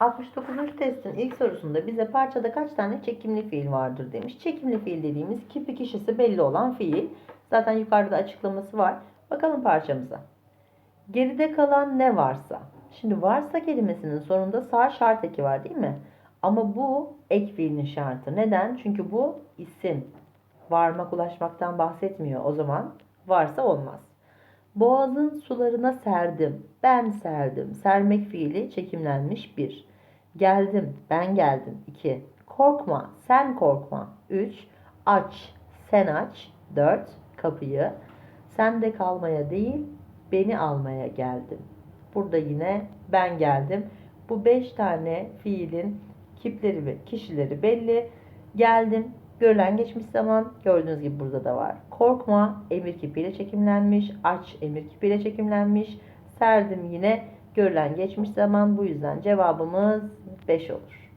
69. testin ilk sorusunda bize parçada kaç tane çekimli fiil vardır demiş. Çekimli fiil dediğimiz kipi kişisi belli olan fiil. Zaten yukarıda açıklaması var. Bakalım parçamıza. Geride kalan ne varsa. Şimdi varsa kelimesinin sonunda sağ şart eki var değil mi? Ama bu ek fiilin şartı. Neden? Çünkü bu isim. Varmak ulaşmaktan bahsetmiyor. O zaman varsa olmaz. Boğazın sularına serdim. Ben serdim. Sermek fiili çekimlenmiş 1. Geldim. Ben geldim 2. Korkma. Sen korkma 3. Aç. Sen aç 4. Kapıyı. Sen de kalmaya değil beni almaya geldim. Burada yine ben geldim. Bu 5 tane fiilin kipleri ve kişileri belli. Geldim. Görülen geçmiş zaman gördüğünüz gibi burada da var. Korkma emir kipiyle çekimlenmiş. Aç emir kipiyle çekimlenmiş. Serdim yine görülen geçmiş zaman. Bu yüzden cevabımız 5 olur.